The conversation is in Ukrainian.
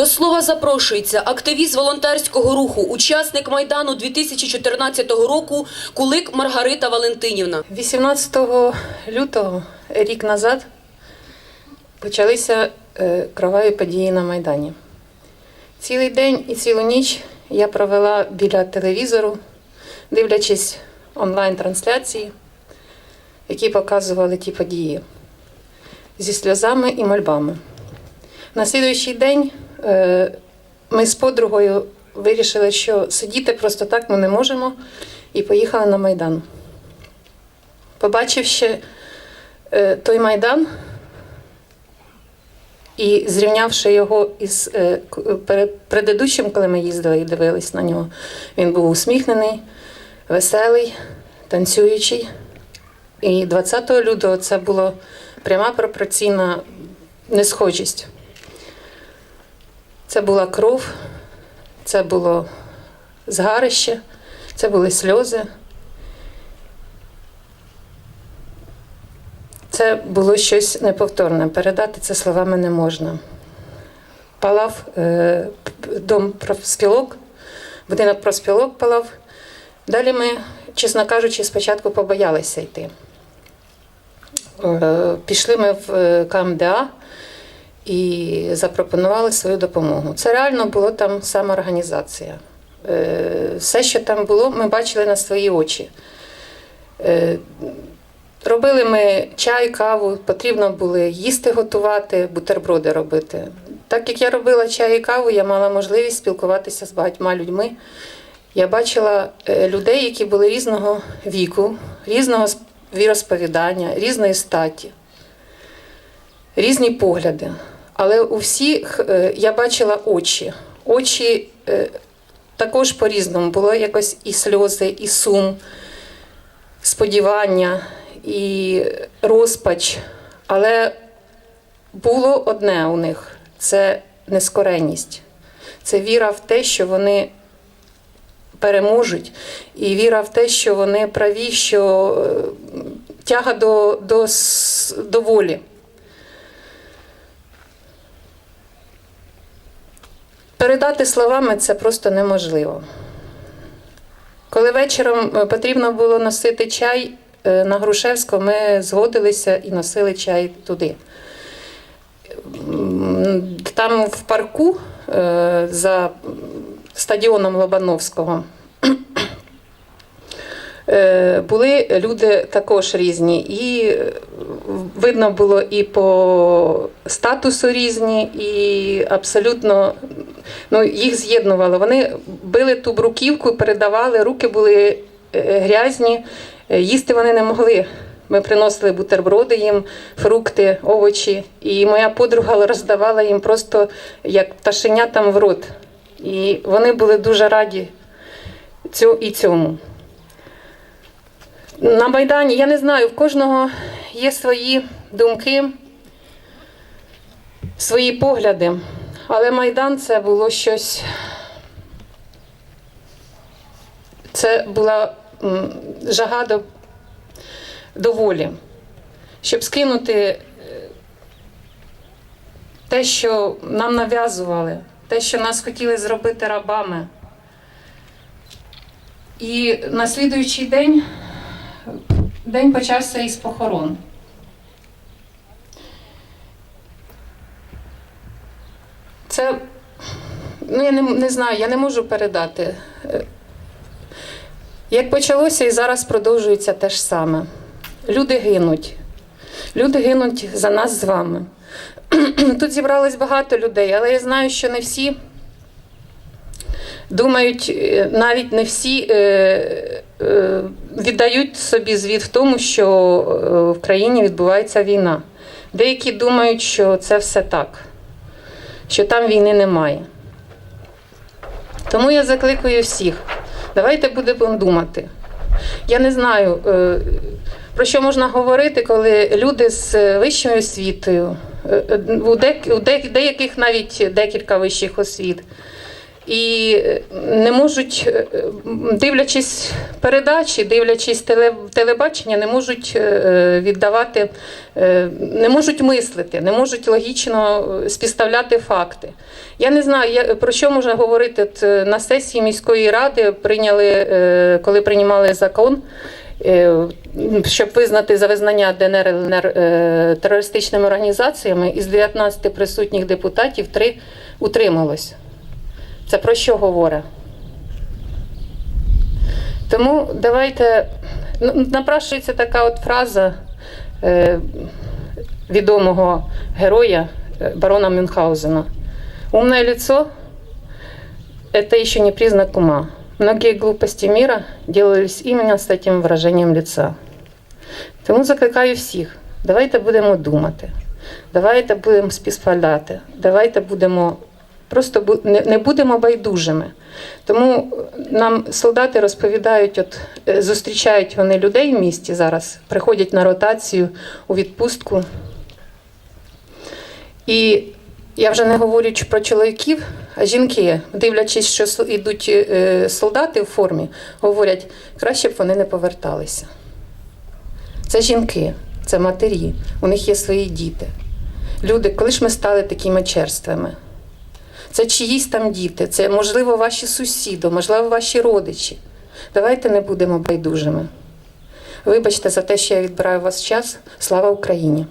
До слова запрошується активіст волонтерського руху, учасник Майдану 2014 року Кулик Маргарита Валентинівна. 18 лютого, рік назад, почалися е, кроваві події на Майдані. Цілий день і цілу ніч я провела біля телевізору, дивлячись онлайн-трансляції, які показували ті події зі сльозами і мольбами. На слідуючий день ми з подругою вирішили, що сидіти просто так ми не можемо, і поїхали на Майдан. Побачивши е, той майдан і зрівнявши його із е, предыдущим, коли ми їздили і дивились на нього, він був усміхнений, веселий, танцюючий. І 20 лютого це була пряма пропорційна несхожість. Це була кров, це було згарище, це були сльози. Це було щось неповторне. Передати це словами не можна. Палав е, дом профспілок, будинок профспілок палав. Далі ми, чесно кажучи, спочатку побоялися йти. Е, пішли ми в е, КМДА і запропонували свою допомогу. Це реально було там самоорганізація. Е, все, що там було, ми бачили на свої очі. Е, Робили ми чай, каву, потрібно було їсти готувати, бутерброди робити. Так як я робила чай і каву, я мала можливість спілкуватися з багатьма людьми. Я бачила е, людей, які були різного віку, різного віросповідання, різної статі, різні погляди. Але у всіх е, я бачила очі. Очі е, також по-різному. Було якось і сльози, і сум, сподівання, і розпач. Але було одне у них це нескореність. Це віра в те, що вони переможуть, і віра в те, що вони праві, що е, тяга до, до, до волі. Передати словами це просто неможливо. Коли вечором е, потрібно було носити чай е, на Грушевську, ми згодилися і носили чай туди. Там в парку е, за стадіоном Лобановського були люди також різні. І видно було і по статусу різні, і абсолютно ну, їх з'єднувало. Вони били ту бруківку, передавали, руки були е, грязні, е, їсти вони не могли. Ми приносили бутерброди їм, фрукти, овочі. І моя подруга роздавала їм просто як пташеня там в рот. І вони були дуже раді цьо- і цьому. На Майдані, я не знаю, в кожного є свої думки, свої погляди. Але Майдан це було щось. Це була жага до, до волі, щоб скинути е, те, що нам нав'язували, те, що нас хотіли зробити рабами. І на слідуючий день день почався із похорон. Це, ну я не, не знаю, я не можу передати. Як почалося і зараз продовжується те ж саме. Люди гинуть. Люди гинуть за нас з вами. Тут зібралось багато людей, але я знаю, що не всі думають, е, навіть не всі е, е, віддають собі звіт в тому, що в країні відбувається війна. Деякі думають, що це все так, що там війни немає. Тому я закликаю всіх, давайте будемо думати. Я не знаю, е, про що можна говорити, коли люди з вищою освітою, е, е, у де- у де- деяких навіть декілька вищих освіт, і е, не можуть, е, дивлячись передачі, дивлячись теле, телебачення, не можуть е, віддавати, не можуть мислити, не можуть логічно співставляти факти. Я не знаю, про що можна говорити на сесії міської ради. Прийняли, коли приймали закон. Щоб визнати за визнання ДНР ЛНР терористичними організаціями, із 19 присутніх депутатів три утрималось. Це про що говорить? Тому давайте ну, напрашується така от фраза е, відомого героя е, барона Мюнхгаузена. Умное лицо – это еще не признак ума. Многие глупости мира делались именно з таким выражением лица. Тому закликаю всіх, давайте будемо думати, давайте будемо співставляти, давайте будемо просто не, будемо байдужими. Тому нам солдати розповідають, от е, зустрічають вони людей в місті зараз, приходять на ротацію у відпустку. І я вже не говорю про чоловіків, а жінки, дивлячись, що йдуть е, солдати в формі, говорять, краще б вони не поверталися. Це жінки, це матері, у них є свої діти. Люди, коли ж ми стали такими черствими? Це чиїсь там діти, це, можливо, ваші сусіди, можливо, ваші родичі. Давайте не будемо байдужими. Вибачте за те, що я відбираю вас час. Слава Україні!